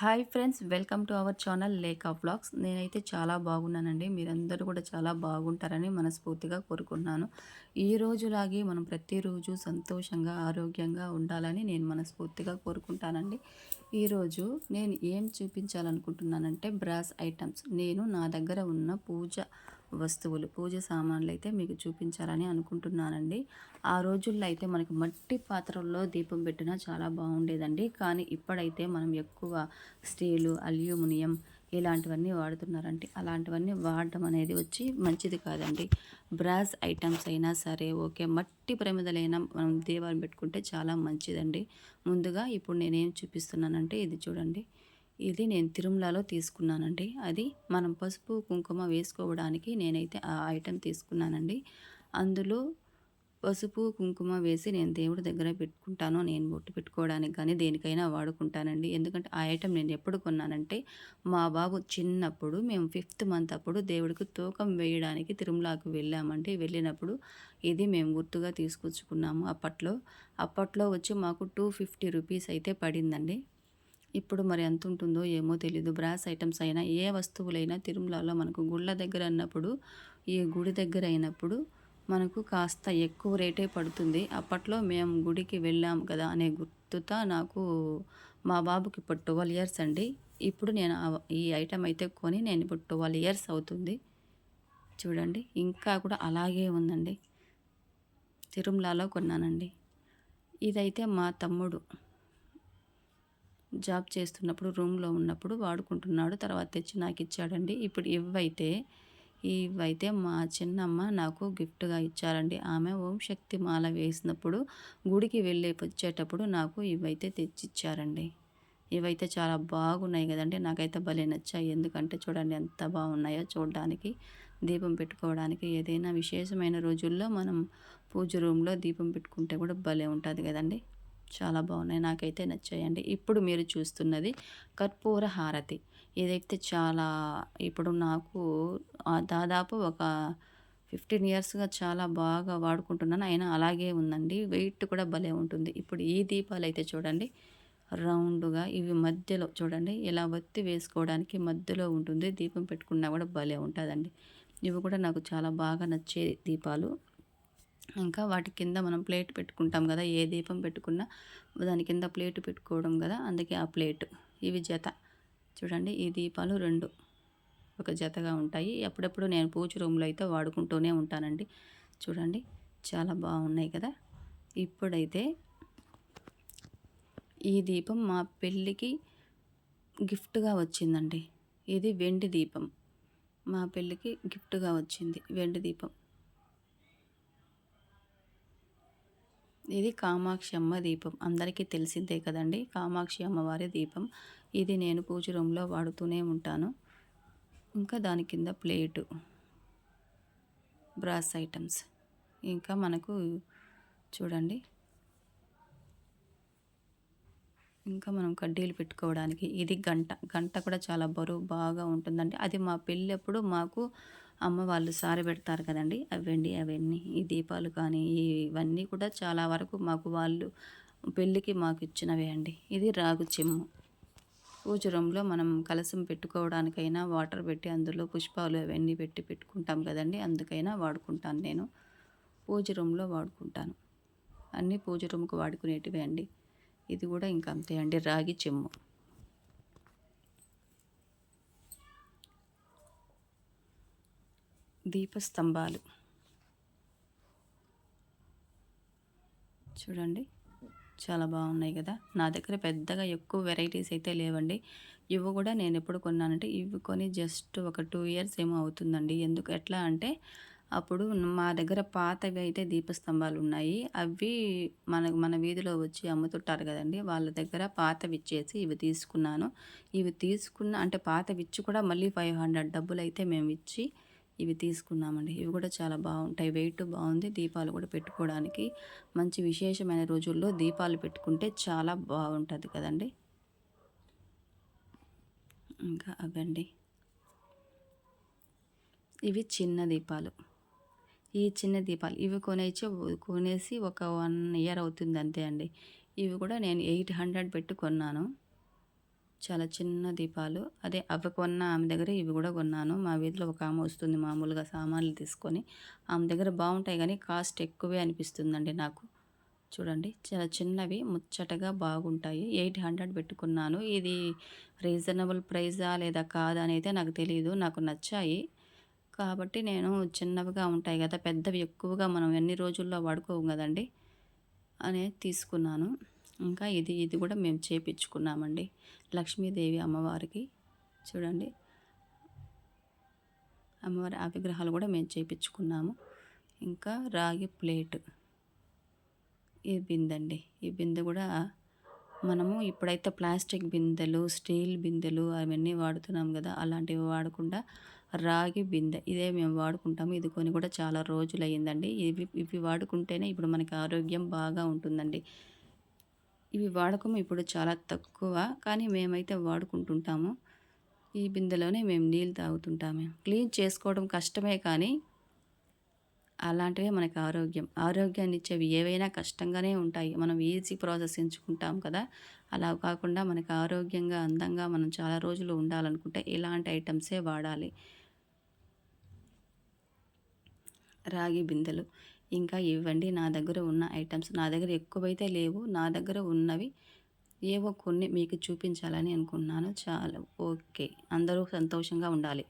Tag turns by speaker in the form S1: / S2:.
S1: Hi friends welcome to our channel lake of blogs నేనైతే చాలా బాగున్నానండి. మీరందరూ కూడా చాలా బాగుంటారని మనస్ఫూర్తిగా కోరుకున్నాను ఈ రోజులాగే మనం ప్రతిరోజు సంతోషంగా ఆరోగ్యంగా ఉండాలని నేను మనస్ఫూర్తిగా కోరుకుంటానండి. ఈరోజు నేను ఏం చూపించాలనుకుంటున్నానంటే బ్రాస్ ఐటమ్స్. నేను నా దగ్గర ఉన్న పూజ వస్తువులు పూజ సామాన్లు అయితే మీకు చూపించాలని అనుకుంటున్నానండి. ఆ రోజుల్లో అయితే మనకి మట్టి పాత్రల్లో దీపం పెట్టినా చాలా బాగుండేదండి. కానీ ఇప్పుడైతే మనం ఎక్కువ స్టీలు అల్యూమినియం ఇలాంటివన్నీ వాడుతున్నారంటే అలాంటివన్నీ వాడడం అనేది వచ్చి మంచిది కాదండి. బ్రాస్ ఐటమ్స్ అయినా సరే ఓకే మట్టి ప్రమిదలైనా మనం దీపాలు పెట్టుకుంటే చాలా మంచిదండి. ముందుగా ఇప్పుడు నేనేం చూపిస్తున్నానంటే ఇది చూడండి. ఇది నేను తిరుమలలో తీసుకున్నానండి. అది మనం పసుపు కుంకుమ వేసుకోవడానికి నేనైతే ఆ ఐటెం తీసుకున్నానండి. అందులో పసుపు కుంకుమ వేసి నేను దేవుడి దగ్గర పెట్టుకుంటాను నేను బొట్టు పెట్టుకోవడానికి కానీ దేనికైనా వాడుకుంటానండి. ఎందుకంటే ఆ ఐటెం నేను ఎప్పుడు కొన్నానంటే మా బాబు చిన్నప్పుడు మేము ఫిఫ్త్ మంత్ అప్పుడు దేవుడికి తూకం వేయడానికి తిరుమలకు వెళ్ళామండి. వెళ్ళినప్పుడు ఇది మేము గుర్తుగా తీసుకొచ్చుకున్నాము అప్పట్లో. అప్పట్లో వచ్చి మాకు టూ ఫిఫ్టీ రూపీస్ అయితే పడిందండి. ఇప్పుడు మరి ఎంత ఉంటుందో ఏమో తెలీదు. బ్రాస్ ఐటమ్స్ అయినా ఏ వస్తువులైనా తిరుమలలో మనకు గుళ్ళ దగ్గర అన్నప్పుడు ఈ గుడి దగ్గర అయినప్పుడు మనకు కాస్త ఎక్కువ రేటే పడుతుంది. అప్పట్లో మేము గుడికి వెళ్ళాం కదా అనే గుర్తుత నాకు మా బాబుకి ఇప్పుడు ట్వెల్వ్ ఇయర్స్ అండి. ఇప్పుడు నేను ఈ ఐటమ్ అయితే కొని నేను ఇప్పుడు ట్వెల్వ్ ఇయర్స్ అవుతుంది. చూడండి ఇంకా కూడా అలాగే ఉందండి. తిరుమలలో కొన్నానండి. ఇదైతే మా తమ్ముడు. జాబ్ చేస్తున్నప్పుడు రూమ్లో ఉన్నప్పుడు వాడుకుంటున్నాడు. తర్వాత తెచ్చి నాకు ఇచ్చాడండి. ఇప్పుడు ఇవైతే ఇవైతే మా చిన్నమ్మ నాకు గిఫ్ట్గా ఇచ్చారండి. ఆమె ఓం శక్తి మాల వేసినప్పుడు గుడికి వెళ్ళి వచ్చేటప్పుడు నాకు ఇవైతే తెచ్చిచ్చారండి ఇవైతే చాలా బాగున్నాయి కదండి. నాకైతే భలే నచ్చాయి. ఎందుకంటే చూడండి ఎంత బాగున్నాయో చూడడానికి దీపం పెట్టుకోవడానికి. ఏదైనా విశేషమైన రోజుల్లో మనం పూజ రూమ్లో దీపం పెట్టుకుంటే కూడా భలే ఉంటుంది కదండి. చాలా బాగున్నాయి. నాకైతే నచ్చాయండి. ఇప్పుడు మీరు చూస్తున్నది కర్పూర హారతి. ఇదైతే చాలా ఇప్పుడు నాకు దాదాపు ఒక ఫిఫ్టీన్ ఇయర్స్గా చాలా బాగా వాడుకుంటున్నాను. అయినా అలాగే ఉందండి. వెయిట్ కూడా భలే ఉంటుంది. ఇప్పుడు ఈ దీపాలు అయితే చూడండి రౌండ్గా ఇవి మధ్యలో చూడండి ఇలా వత్తి వేసుకోవడానికి మధ్యలో ఉంటుంది. దీపం పెట్టుకున్నా కూడా భలే ఉంటుందండి. ఇవి కూడా నాకు చాలా బాగా నచ్చే దీపాలు. ఇంకా వాటి కింద మనం ప్లేట్ పెట్టుకుంటాం కదా ఏ దీపం పెట్టుకున్నా దాని కింద ప్లేట్ పెట్టుకోవడం కదా అందుకే ఆ ప్లేట్. ఇవి జత. చూడండి ఈ దీపాలు రెండు ఒక జతగా ఉంటాయి. అప్పుడప్పుడు నేను పూజ రూమ్లో అయితే వాడుకుంటూనే ఉంటానండి. చూడండి చాలా బాగున్నాయి కదా. ఇప్పుడైతే ఈ దీపం మా పెళ్ళికి గిఫ్ట్గా వచ్చిందండి. ఇది వెండి దీపం. మా పెళ్ళికి గిఫ్ట్గా వచ్చింది వెండి దీపం. ఇది కామాక్షి అమ్మ దీపం. అందరికీ తెలిసిందే కదండి కామాక్షి అమ్మవారి దీపం. ఇది నేను పూజ రూమ్లో వాడుతూనే ఉంటాను. ఇంకా దాని కింద ప్లేటు బ్రాస్ ఐటమ్స్. ఇంకా మనకు చూడండి ఇంకా మనం కడ్డీలు పెట్టుకోవడానికి ఇది గంట. గంట కూడా చాలా బరువు బాగా ఉంటుందండి. అది మా పెళ్ళప్పుడు మాకు అమ్మ వాళ్ళు సారి పెడతారు కదండి. అవండి అవన్నీ ఈ దీపాలు కానీ ఇవన్నీ కూడా చాలా వరకు మాకు వాళ్ళు పెళ్ళికి మాకు ఇచ్చినవే అండి. ఇది రాగు చెమ్ము. పూజ రూమ్లో మనం కలసం పెట్టుకోవడానికైనా వాటర్ పెట్టి అందులో పుష్పాలు అవన్నీ పెట్టి పెట్టుకుంటాం కదండి. అందుకైనా వాడుకుంటాను నేను. పూజ రూమ్లో వాడుకుంటాను. అన్నీ పూజ రూమ్కి వాడుకునేటివే అండి. ఇది కూడా ఇంకా అంతే అండి రాగి చెమ్ము. దీపస్తంభాలు. చూడండి చాలా బాగున్నాయి కదా. నా దగ్గర పెద్దగా ఎక్కువ వెరైటీస్ అయితే లేవండి. ఇవి కూడా నేను ఎప్పుడు కొన్నానంటే ఇవి కొని జస్ట్ ఒక టూ ఇయర్స్ ఏమో అవుతుందండి. ఎందుకు ఎట్లా అంటే అప్పుడు మా దగ్గర పాతవి అయితే దీపస్తంభాలు ఉన్నాయి. అవి మన మన వీధిలో వచ్చి అమ్ముతుంటారు కదండి. వాళ్ళ దగ్గర పాతవి ఇచ్చేసి ఇవి తీసుకున్నాను. ఇవి తీసుకున్న అంటే పాతవి ఇచ్చి కూడా మళ్ళీ ఫైవ్ హండ్రెడ్ డబ్బులు అయితే మేము ఇచ్చి ఇవి తీసుకున్నామండి. ఇవి కూడా చాలా బాగుంటాయి. వెయిట్ బాగుంది. దీపాలు కూడా పెట్టుకోవడానికి మంచి విశేషమైన రోజుల్లో దీపాలు పెట్టుకుంటే చాలా బాగుంటుంది కదండి. ఇంకా అవండి. ఇవి చిన్న దీపాలు. ఈ చిన్న దీపాలు ఇవి కొనేసి కొనేసి ఒక వన్ ఇయర్ అవుతుంది అంతే అండి. ఇవి కూడా నేను ఎయిట్ హండ్రెడ్ పెట్టి కొన్నాను. చాలా చిన్న దీపాలు. అదే అవి కొన్న ఆమె దగ్గర ఇవి కూడా కొన్నాను. మా వీధిలో ఒక ఆమె వస్తుంది మామూలుగా సామాన్లు తీసుకొని. ఆమె దగ్గర బాగుంటాయి కానీ కాస్ట్ ఎక్కువే అనిపిస్తుందండి నాకు. చూడండి చాలా చిన్నవి ముచ్చటగా బాగుంటాయి. ఎయిట్ హండ్రెడ్ పెట్టుకున్నాను. ఇది రీజనబుల్ ప్రైజా లేదా కాదా అని అయితే నాకు తెలియదు నాకు నచ్చాయి. కాబట్టి నేను చిన్నవిగా ఉంటాయి కదా పెద్దవి ఎక్కువగా మనం ఎన్ని రోజుల్లో వాడుకోము కదండి అనే తీసుకున్నాను. ఇంకా ఇది ఇది కూడా మేము చేపించుకున్నామండి లక్ష్మీదేవి అమ్మవారికి. చూడండి. అమ్మవారి ఆ విగ్రహాలు కూడా మేము చేపించుకున్నాము ఇంకా రాగి ప్లేట్. ఈ బిందె అండి ఈ బిందె కూడా మనము ఇప్పుడైతే ప్లాస్టిక్ బిందెలు స్టీల్ బిందెలు అవన్నీ వాడుతున్నాం కదా అలాంటివి వాడకుండా రాగి బిందె ఇదే మేము వాడుకుంటాము. ఇది కొని కూడా చాలా రోజులు అయ్యిందండి ఇవి ఇవి వాడుకుంటేనే ఇప్పుడు మనకి ఆరోగ్యం బాగా ఉంటుందండి. ఇవి వాడకం ఇప్పుడు చాలా తక్కువ కానీ మేమైతే వాడుకుంటుంటాము. ఈ బిందెలోనే మేము నీళ్ళు తాగుతుంటాము. క్లీన్ చేసుకోవడం కష్టమే కానీ అలాంటివే మనకి ఆరోగ్యం. ఆరోగ్యాన్ని ఇచ్చేవి ఏవైనా కష్టంగానే ఉంటాయి. మనం ఈజీ ప్రాసెస్ ఎంచుకుంటాం కదా. అలా కాకుండా మనకి ఆరోగ్యంగా అందంగా మనం చాలా రోజులు ఉండాలనుకుంటే ఇలాంటి ఐటమ్సే వాడాలి. రాగి బిందెలు. ఇంకా ఇవ్వండి నా దగ్గర ఉన్న ఐటమ్స్. నా దగ్గర ఎక్కువైతే లేవు నా దగ్గర ఉన్నవి ఏవో కొన్ని మీకు చూపించాలని అనుకున్నాను. చాలా. ఓకే. అందరూ సంతోషంగా ఉండాలి.